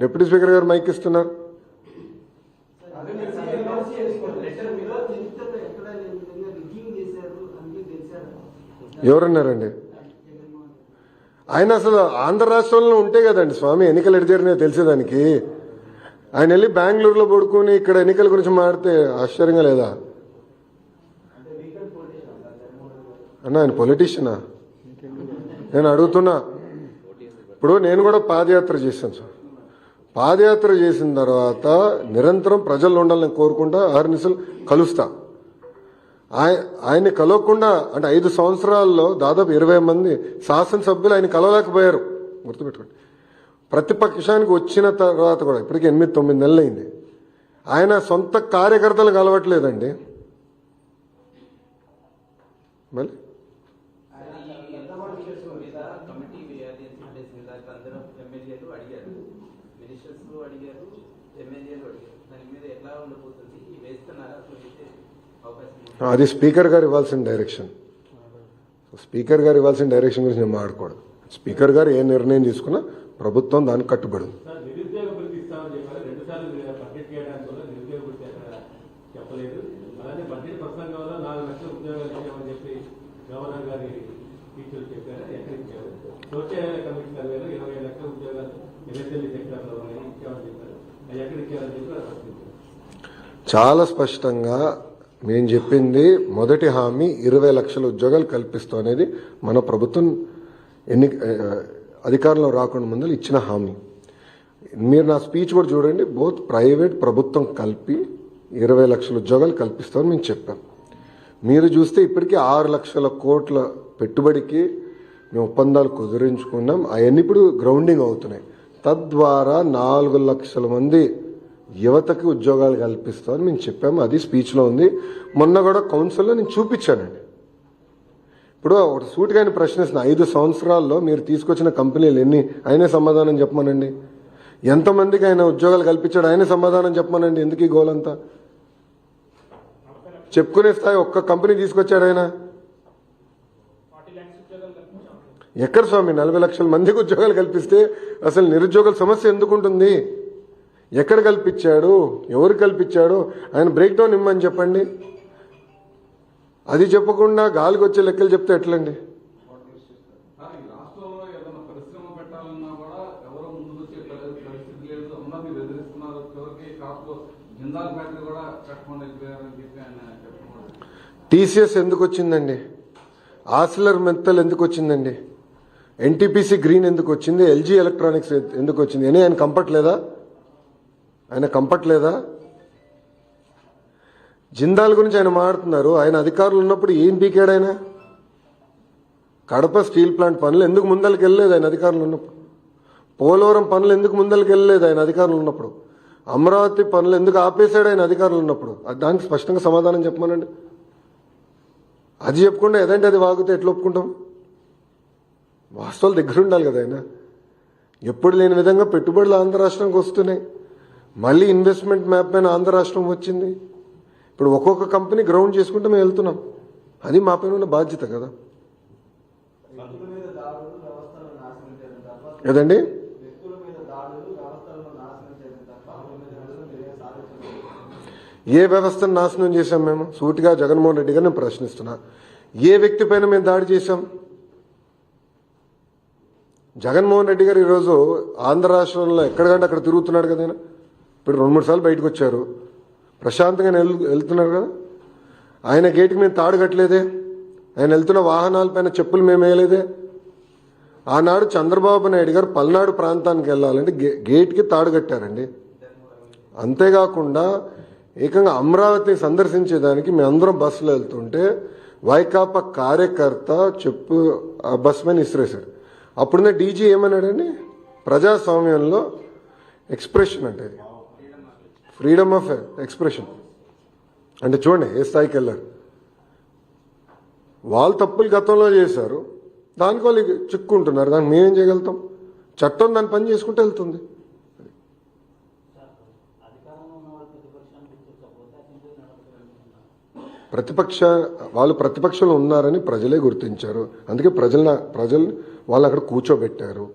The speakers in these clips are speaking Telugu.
డిప్యూటీ స్పీకర్ గారు మైక్ ఇస్తున్నారు. ఎవరన్నారండి? ఆయన అసలు ఆంధ్ర రాష్ట్రంలో ఉంటే కదండి స్వామి ఎన్నికలు ఎటు జరిగినాయో తెలిసేదానికి ఆయన వెళ్ళి బెంగళూరులో పడుకుని ఇక్కడ ఎన్నికల గురించి మాడితే ఆశ్చర్యంగా లేదా? అన్న ఆయన పొలిటీషియనా నేను అడుగుతున్నా. ఇప్పుడు నేను కూడా పాదయాత్ర చేశాను సార్. పాదయాత్ర చేసిన తర్వాత నిరంతరం ప్రజల్లో ఉండాలని కోరుకుంటా ఆరు నిమిషాలు కలుస్తా. ఆయ- ఆయన్ని కలవకుండా అంటే ఐదు సంవత్సరాల్లో దాదాపు ఇరవై మంది శాసనసభ్యులు ఆయన కలవలేకపోయారు. గుర్తుపెట్టుకోండి. ప్రతిపక్షానికి వచ్చిన తర్వాత కూడా ఇప్పటికి ఎనిమిది తొమ్మిది నెలలు అయింది ఆయన సొంత కార్యకర్తలు కలవట్లేదండి. మళ్ళీ? అది స్పీకర్ గారు ఇవ్వాల్సిన డైరెక్షన్ స్పీకర్ గారు ఇవ్వాల్సిన డైరెక్షన్ గురించి నేను మాట్లాడకూడదు. స్పీకర్ గారు ఏ నిర్ణయం తీసుకున్నా ప్రభుత్వం దానికి కట్టుబడి ఉంది. సార్ నిరుద్యోగ వృత్తి ఇస్తామని చెప్పారు. రెండు సార్లు మీరు బడ్జెట్ చేయడానికి వల్ల నిరుద్యోగ వృత్తి అక్కడ చెప్పలేదు. అలానే బడ్జెట్ ప్రసంగంలో నాలుగు లక్షల ఉద్యోగాలు ఇచ్చామని చెప్పి గవర్నర్ గారి టీచర్లు చెప్పారు. ఎక్కడ ఇచ్చారు సోషల్ కమిటీ సర్వేలో ఇరవై లక్షల ఉద్యోగాలు ఎల్ఎస్ఎల్ఈ సెక్టర్లో ఉన్నాయి ఇచ్చామని చెప్పారు. అవి ఎక్కడ ఇచ్చారని చెప్పి అది ప్రశ్నించారు. చాలా స్పష్టంగా మేము చెప్పింది మొదటి హామీ ఇరవై లక్షల ఉద్యోగాలు కల్పిస్తాం అనేది మన ప్రభుత్వం ఎన్ని అధికారంలో రాకుండా ముందు ఇచ్చిన హామీ. మీరు నా స్పీచ్ కూడా చూడండి బోత్ ప్రైవేట్ ప్రభుత్వం కలిపి ఇరవై లక్షల ఉద్యోగాలు కల్పిస్తామని మేము చెప్పాం. మీరు చూస్తే ఇప్పటికీ ఆరు లక్షల కోట్ల పెట్టుబడికి మేము ఒప్పందాలు కుదిరించుకున్నాం. అవన్నీ ఇప్పుడు గ్రౌండింగ్ అవుతున్నాయి. తద్వారా నాలుగు లక్షల మంది యువతకి ఉద్యోగాలు కల్పిస్తామని మేము చెప్పాము. అది స్పీచ్లో ఉంది. మొన్న కూడా కౌన్సిల్లో నేను చూపించానండి. ఇప్పుడు ఒక సూటిగా ప్రశ్నిస్తున్న. ఐదు సంవత్సరాల్లో మీరు తీసుకొచ్చిన కంపెనీలు ఎన్ని? ఆయనే సమాధానం చెప్పమనండి. ఎంతమందికి ఆయన ఉద్యోగాలు కల్పించాడు? ఆయనే సమాధానం చెప్పమనండి. ఎందుకు ఈ గోలంతా? చెప్పుకునే స్థాయి ఒక్క కంపెనీ తీసుకొచ్చాడు ఆయన. ఎక్కడ స్వామి? నలభై లక్షల మందికి ఉద్యోగాలు కల్పిస్తే అసలు నిరుద్యోగుల సమస్య ఎందుకు ఉంటుంది ఎక్కడ కల్పించాడు? ఎవరు కల్పించాడు? ఆయన బ్రేక్ డౌన్ ఇమ్మని చెప్పండి. అది చెప్పకుండా గాలికి వచ్చే లెక్కలు చెప్తే ఎట్లండి? టీసీఎస్ ఎందుకు వచ్చిందండి ఆసిలర్ మెత్తల్ ఎందుకు వచ్చిందండి ఎన్టీపీసీ గ్రీన్ ఎందుకు వచ్చింది ఎల్జీ ఎలక్ట్రానిక్స్ ఎందుకు వచ్చింది అని ఆయన కంపట్లేదా ఆయన కంపట్లేదా జిందాల్ గురించి ఆయన మాట్లాడుతున్నారు. ఆయన అధికారులు ఉన్నప్పుడు ఏం పీకాడు ఆయన? కడప స్టీల్ ప్లాంట్ పనులు ఎందుకు ముందరికి వెళ్ళలేదు ఆయన అధికారులు ఉన్నప్పుడు? పోలవరం పనులు ఎందుకు ముందరికి వెళ్ళలేదు ఆయన అధికారులు ఉన్నప్పుడు? అమరావతి పనులు ఎందుకు ఆపేశాడు ఆయన అధికారులు ఉన్నప్పుడు? అది దానికి స్పష్టంగా సమాధానం చెప్పమనండి. అది చెప్పకుండా ఏదంటే అది వాగితే ఎట్లా ఒప్పుకుంటాం? వాస్తవాలు దగ్గర ఉండాలి కదా ఆయన. ఎప్పుడు లేని విధంగా పెట్టుబడులు ఆంధ్ర రాష్ట్రానికి వస్తున్నాయి. మళ్ళీ ఇన్వెస్ట్మెంట్ మ్యాప్ పైన ఆంధ్ర రాష్ట్రం వచ్చింది. ఇప్పుడు ఒక్కొక్క కంపెనీ గ్రౌండ్ చేసుకుంటూ మేము వెళ్తున్నాం. అది మా పైన ఉన్న బాధ్యత కదా. ఏదండి? కదండి ఏ వ్యవస్థను నాశనం చేశాం మేము? సూటిగా జగన్మోహన్ రెడ్డి గారిని ప్రశ్నిస్తున్నా. ఏ వ్యక్తి పైన మేము దాడి చేశాం? జగన్మోహన్ రెడ్డి గారు ఈరోజు ఆంధ్ర రాష్ట్రంలో ఎక్కడికంటే అక్కడ తిరుగుతున్నాడు కదా ఇప్పుడు రెండు మూడు సార్లు బయటకు వచ్చారు. ప్రశాంతంగా వెళ్తున్నారు కదా. ఆయన గేటుకి మేము తాడు కట్టలేదే. ఆయన వెళ్తున్న వాహనాలపైన చెప్పులు మేము వేయలేదే. ఆనాడు చంద్రబాబు నాయుడు గారు పల్నాడు ప్రాంతానికి వెళ్ళాలంటే గే గేట్కి తాడు కట్టారండి. అంతేకాకుండా ఏకంగా అమరావతిని సందర్శించేదానికి మేమందరం బస్సులో వెళ్తుంటే వైకాపా కార్యకర్త చెప్పు ఆ బస్ మీద ఇసిరేశాడు అప్పుడున్న డీజీ ఏమన్నాడండి? ప్రజాస్వామ్యంలో ఎక్స్ప్రెషన్ అంటే ఫ్రీడమ్ ఆఫ్ ఎక్స్ప్రెషన్ అంటే చూడండి ఏ స్థాయికి వెళ్ళారు? వాళ్ళు తప్పులు గతంలో చేశారు దానికి వాళ్ళు చిక్కుంటున్నారు దానికి మేమేం చేయగలుగుతాం? చట్టం దాని పని చేసుకుంటూ వెళ్తుంది. ప్రతిపక్ష వాళ్ళు ప్రతిపక్షంలో ఉన్నారని ప్రజలే గుర్తించారు. అందుకే ప్రజల ప్రజలు వాళ్ళు అక్కడ కూర్చోబెట్టారు.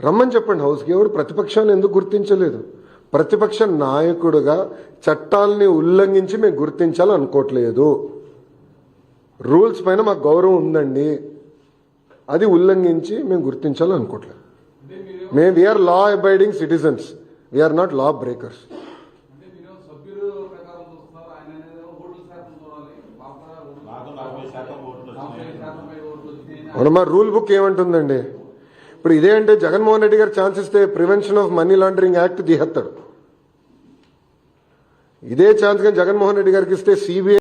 రమ్మని చెప్పండి హౌస్కి ఎవరు ప్రతిపక్షాన్ని ఎందుకు గుర్తించలేదు? ప్రతిపక్ష నాయకుడుగా చట్టాలని ఉల్లంఘించి మేము గుర్తించాలని అనుకోవట్లేదు రూల్స్ పైన మాకు గౌరవం ఉందండి. అది ఉల్లంఘించి మేము గుర్తించాలని అనుకోవట్లేదు మేము we are law abiding citizens we are not law breakers వచ్చినాయి. అవునమ్మా రూల్ బుక్ ఏమంటుందండి? ఇప్పుడు ఇదే అంటే జగన్మోహన్ రెడ్డి గారు ఛాన్స్ ఇస్తే prevention of money laundering act తీసేస్తాడు ఇదే ఛాన్స్ కానీ జగన్మోహన్ రెడ్డి గారికి ఇస్తే సిబిఐ